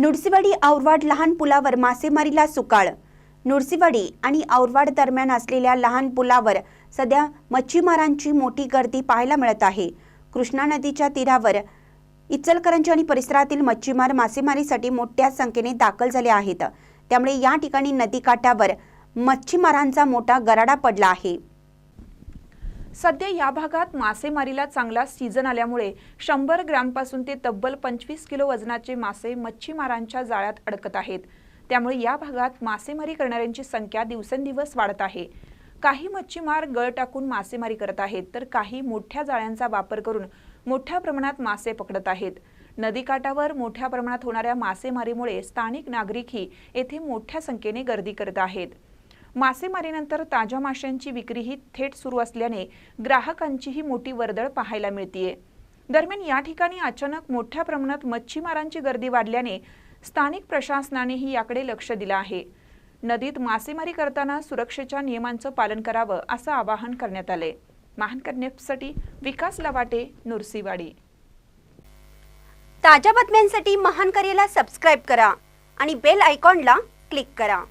नुडसीवाडी औरवाड लहान पुलावर मासेमारीला सुकाळ. नुडसीवाडी आणि औरवाड दरम्यान असलेल्या लहान पुलावर सध्या मच्छीमारांची मोठी गर्दी पाहायला मिळत आहे. कृष्णा नदीच्या तीरावर इचलकरंजी आणि परिसरातील मच्छीमार मासेमारीसाठी मोठ्या संख्येने दाखल झाले आहेत. त्यामुळे या ठिकाणी नदीकाठावर मच्छीमारांचा मोठा गराडा पडला आहे. सध्या या भागात मासेमारीला चांगला सीझन आल्यामुळे शंभर ग्रॅमपासून ते तब्बल पंचवीस किलो वजनाचे मासे मच्छीमारांच्या जाळ्यात अडकत आहेत. त्यामुळे या भागात मासेमारी करणाऱ्यांची संख्या दिवसेंदिवस वाढत आहे. काही मच्छीमार गळ टाकून मासेमारी करत आहेत तर काही मोठ्या जाळ्यांचा वापर करून मोठ्या प्रमाणात मासे पकडत आहेत. नदीकाठावर मोठ्या प्रमाणात होणाऱ्या मासेमारीमुळे स्थानिक नागरिकही येथे मोठ्या संख्येने गर्दी करत आहेत. मासेमारीनंतर ताज्या माशांची विक्रीही थेट सुरू असल्याने ग्राहकांचीही मोठी वर्दळ पाहायला मिळतीये. दरम्यान या ठिकाणी अचानक मोठ्या प्रमाणात मच्छीमारांची गर्दी वाढल्याने स्थानिक प्रशासनानेही याकडे लक्ष दिलं आहे. नदीत मासेमारी करताना सुरक्षेच्या नियमांचं पालन करावं असं आवाहन करण्यात आलंय. महानकर न्यूजसाठी विकास लवाटे नुरसीवाडी. ताज्या बातम्यांसाठी महान करेला सबस्क्राईब करा आणि बेल आयकॉनला क्लिक करा.